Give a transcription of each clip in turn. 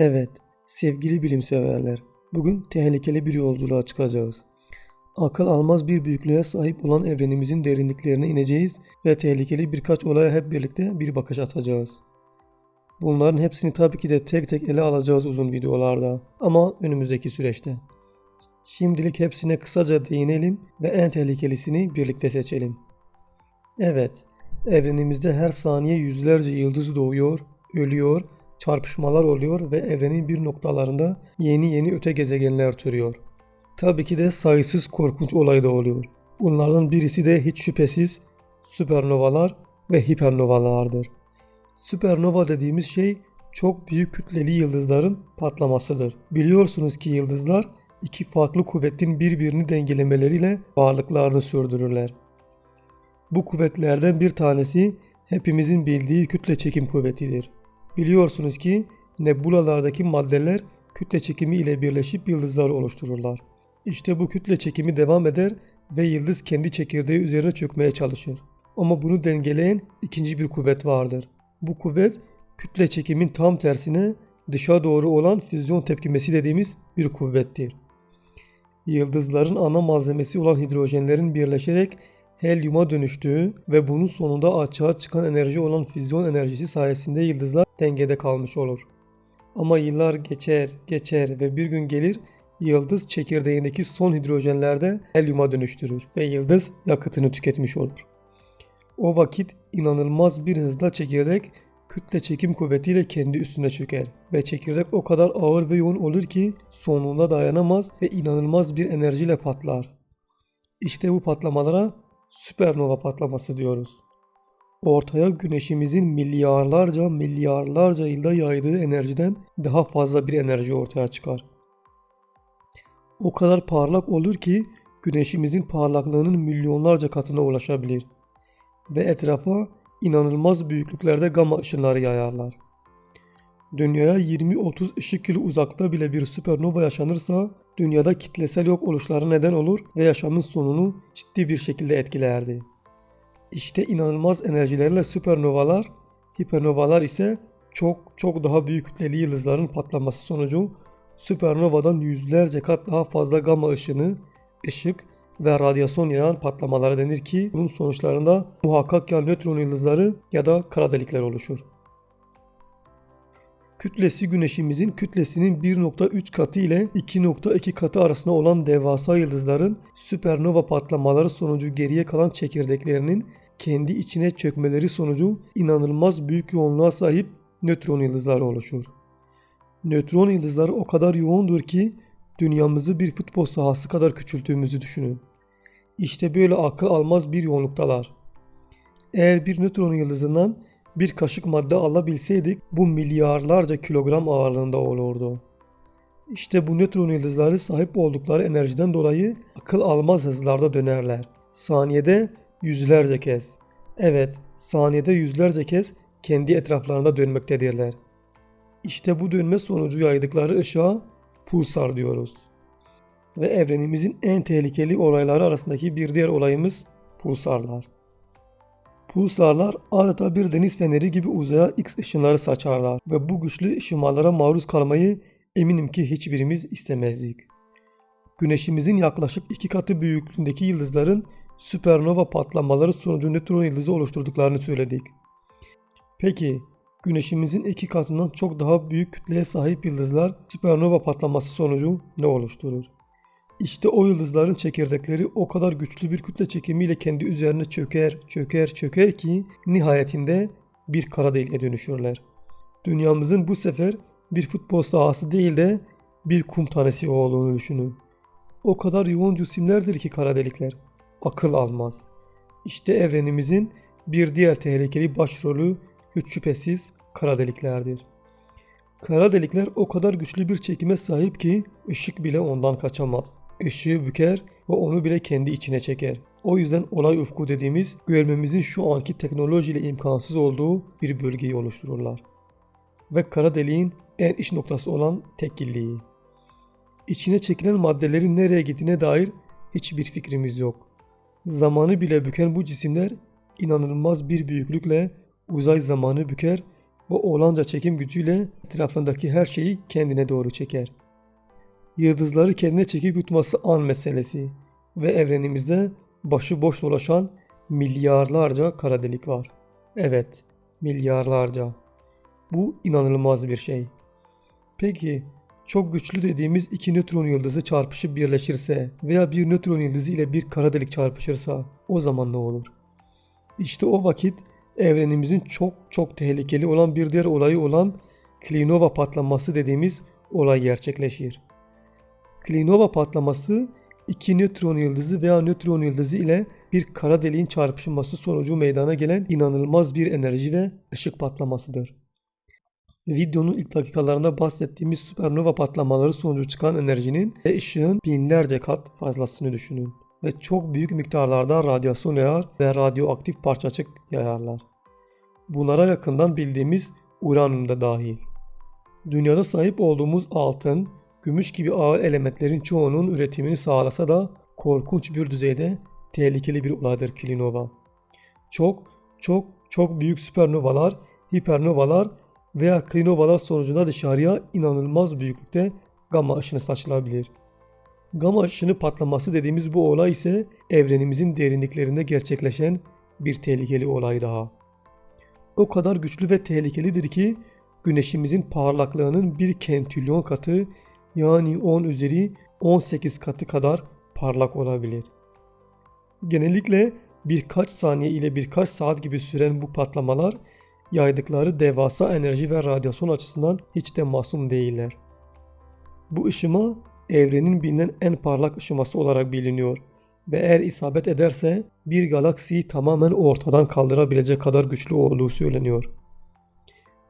Evet, sevgili bilimseverler, bugün tehlikeli bir yolculuğa çıkacağız. Akıl almaz bir büyüklüğe sahip olan evrenimizin derinliklerine ineceğiz ve tehlikeli birkaç olaya hep birlikte bir bakış atacağız. Bunların hepsini tabii ki de tek tek ele alacağız uzun videolarda ama önümüzdeki süreçte. Şimdilik hepsine kısaca değinelim ve en tehlikelisini birlikte seçelim. Evet, evrenimizde her saniye yüzlerce yıldız doğuyor, ölüyor, çarpışmalar oluyor ve evrenin bir noktalarında yeni yeni öte gezegenler türüyor. Tabii ki de sayısız korkunç olay da oluyor. Bunlardan birisi de hiç şüphesiz süpernovalar ve hipernovalardır. Süpernova dediğimiz şey çok büyük kütleli yıldızların patlamasıdır. Biliyorsunuz ki yıldızlar iki farklı kuvvetin birbirini dengelemeleriyle varlıklarını sürdürürler. Bu kuvvetlerden bir tanesi hepimizin bildiği kütle çekim kuvvetidir. Biliyorsunuz ki nebulalardaki maddeler kütle çekimi ile birleşip yıldızlar oluştururlar. İşte bu kütle çekimi devam eder ve yıldız kendi çekirdeği üzerine çökmeye çalışır. Ama bunu dengeleyen ikinci bir kuvvet vardır. Bu kuvvet kütle çekimin tam tersine dışa doğru olan füzyon tepkimesi dediğimiz bir kuvvettir. Yıldızların ana malzemesi olan hidrojenlerin birleşerek helyuma dönüştüğü ve bunun sonunda açığa çıkan enerji olan füzyon enerjisi sayesinde yıldızlar dengede kalmış olur. Ama yıllar geçer, geçer ve bir gün gelir yıldız çekirdeğindeki son hidrojenlerde helyuma dönüştürür ve yıldız yakıtını tüketmiş olur. O vakit inanılmaz bir hızla çekirdek kütle çekim kuvvetiyle kendi üstüne çöker ve çekirdek o kadar ağır ve yoğun olur ki sonunda dayanamaz ve inanılmaz bir enerjiyle patlar. İşte bu patlamalara süpernova patlaması diyoruz. Ortaya güneşimizin milyarlarca milyarlarca yılda yaydığı enerjiden daha fazla bir enerji ortaya çıkar. O kadar parlak olur ki güneşimizin parlaklığının milyonlarca katına ulaşabilir ve etrafa inanılmaz büyüklüklerde gamma ışınları yayarlar. Dünyaya 20-30 ışık yılı uzakta bile bir süpernova yaşanırsa dünyada kitlesel yok oluşları neden olur ve yaşamın sonunu ciddi bir şekilde etkilerdi. İşte inanılmaz enerjilerle süpernovalar, hipernovalar ise çok çok daha büyük kütleli yıldızların patlaması sonucu süpernovadan yüzlerce kat daha fazla gamma ışını, ışık ve radyasyon yayan patlamalara denir ki bunun sonuçlarında muhakkak ya nötron yıldızları ya da kara delikler oluşur. Kütlesi güneşimizin kütlesinin 1.3 katı ile 2.2 katı arasında olan devasa yıldızların süpernova patlamaları sonucu geriye kalan çekirdeklerinin kendi içine çökmeleri sonucu inanılmaz büyük yoğunluğa sahip nötron yıldızları oluşur. Nötron yıldızları o kadar yoğundur ki dünyamızı bir futbol sahası kadar küçülttüğümüzü düşünün. İşte böyle akıl almaz bir yoğunluktalar. Eğer bir nötron yıldızından bir kaşık madde alabilseydik bu milyarlarca kilogram ağırlığında olurdu. İşte bu nötron yıldızları sahip oldukları enerjiden dolayı akıl almaz hızlarda dönerler. Saniyede yüzlerce kez. Evet, saniyede yüzlerce kez kendi etraflarında dönmektedirler. İşte bu dönme sonucu yaydıkları ışığa pulsar diyoruz. Ve evrenimizin en tehlikeli olayları arasındaki bir diğer olayımız pulsarlar. Pulsarlar adeta bir deniz feneri gibi uzaya X ışınları saçarlar ve bu güçlü ışınmalara maruz kalmayı eminim ki hiçbirimiz istemezdik. Güneşimizin yaklaşık iki katı büyüklüğündeki yıldızların süpernova patlamaları sonucu nötron yıldızı oluşturduklarını söyledik. Peki Güneşimizin iki katından çok daha büyük kütleye sahip yıldızlar süpernova patlaması sonucu ne oluşturur? İşte o yıldızların çekirdekleri o kadar güçlü bir kütle çekimiyle kendi üzerine çöker, çöker, çöker ki nihayetinde bir kara deliğe dönüşürler. Dünyamızın bu sefer bir futbol sahası değil de bir kum tanesi olduğunu düşünün. O kadar yoğun cisimlerdir ki kara delikler. Akıl almaz. İşte evrenimizin bir diğer tehlikeli başrolü hiç şüphesiz kara deliklerdir. Kara delikler o kadar güçlü bir çekime sahip ki ışık bile ondan kaçamaz. Işığı büker ve onu bile kendi içine çeker. O yüzden olay ufku dediğimiz görmemizin şu anki teknolojiyle imkansız olduğu bir bölgeyi oluştururlar. Ve kara deliğin en iç noktası olan tekilliği. İçine çekilen maddelerin nereye gittiğine dair hiçbir fikrimiz yok. Zamanı bile büken bu cisimler inanılmaz bir büyüklükle uzay zamanı büker ve olanca çekim gücüyle etrafındaki her şeyi kendine doğru çeker. Yıldızları kendine çekip yutması an meselesi ve evrenimizde başıboş dolaşan milyarlarca kara delik var. Evet, milyarlarca. Bu inanılmaz bir şey. Peki çok güçlü dediğimiz iki nötron yıldızı çarpışıp birleşirse veya bir nötron yıldızı ile bir kara delik çarpışırsa o zaman ne olur? İşte o vakit evrenimizin çok çok tehlikeli olan bir diğer olayı olan Klinova patlaması dediğimiz olay gerçekleşir. Klinova patlaması iki nötron yıldızı veya nötron yıldızı ile bir kara deliğin çarpışması sonucu meydana gelen inanılmaz bir enerji ve ışık patlamasıdır. Videonun ilk dakikalarında bahsettiğimiz süpernova patlamaları sonucu çıkan enerjinin ve ışığın binlerce kat fazlasını düşünün. Ve çok büyük miktarlarda radyasyon yayar ve radyoaktif parçacık yayarlar. Bunlara yakından bildiğimiz uranyum da dahil. Dünyada sahip olduğumuz altın, gümüş gibi ağır elementlerin çoğunun üretimini sağlasa da korkunç bir düzeyde tehlikeli bir olaydır kilinova. Çok çok çok büyük süpernovalar, hipernovalar veya klinovalar sonucunda dışarıya inanılmaz büyüklükte gamma ışını saçılabilir. Gamma ışını patlaması dediğimiz bu olay ise evrenimizin derinliklerinde gerçekleşen bir tehlikeli olay daha. O kadar güçlü ve tehlikelidir ki güneşimizin parlaklığının bir kentrilyon katı yani 10 üzeri 18 katı kadar parlak olabilir. Genellikle birkaç saniye ile birkaç saat gibi süren bu patlamalar yaydıkları devasa enerji ve radyasyon açısından hiç de masum değiller. Bu ışıma evrenin bilinen en parlak ışıması olarak biliniyor ve eğer isabet ederse bir galaksiyi tamamen ortadan kaldırabilecek kadar güçlü olduğu söyleniyor.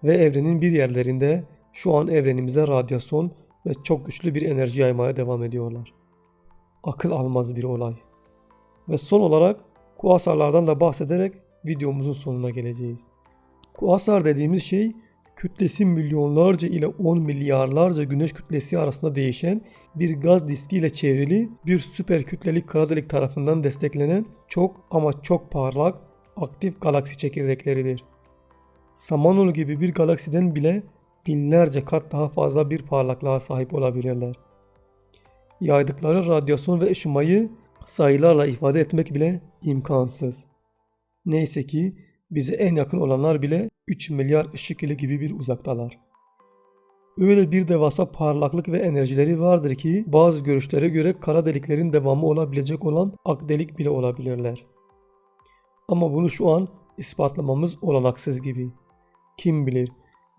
Ve evrenin bir yerlerinde şu an evrenimize radyasyon ve çok güçlü bir enerji yaymaya devam ediyorlar. Akıl almaz bir olay. Ve son olarak kuasarlardan da bahsederek videomuzun sonuna geleceğiz. Kuasar dediğimiz şey kütlesi milyonlarca ile 10 milyarlarca güneş kütlesi arasında değişen bir gaz diski ile çevrili bir süper kütleli kara delik tarafından desteklenen çok ama çok parlak aktif galaksi çekirdekleridir. Samanyolu gibi bir galaksiden bile binlerce kat daha fazla bir parlaklığa sahip olabilirler. Yaydıkları radyasyon ve ışımayı sayılarla ifade etmek bile imkansız. Neyse ki bize en yakın olanlar bile 3 milyar ışık yılı gibi bir uzaktalar. Öyle bir devasa parlaklık ve enerjileri vardır ki bazı görüşlere göre kara deliklerin devamı olabilecek olan ak delik bile olabilirler. Ama bunu şu an ispatlamamız olanaksız gibi. Kim bilir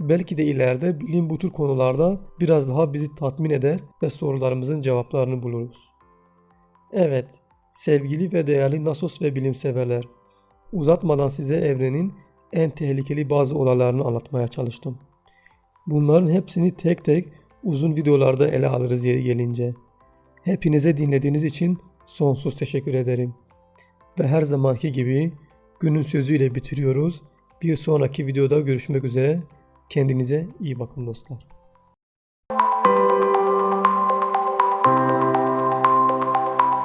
belki de ileride bilim bu tür konularda biraz daha bizi tatmin eder ve sorularımızın cevaplarını buluruz. Evet, sevgili ve değerli Nasos ve bilimseverler, uzatmadan size evrenin en tehlikeli bazı olaylarını anlatmaya çalıştım. Bunların hepsini tek tek uzun videolarda ele alırız yeri gelince. Hepinize dinlediğiniz için sonsuz teşekkür ederim. Ve her zamanki gibi günün sözüyle bitiriyoruz. Bir sonraki videoda görüşmek üzere. Kendinize iyi bakın dostlar.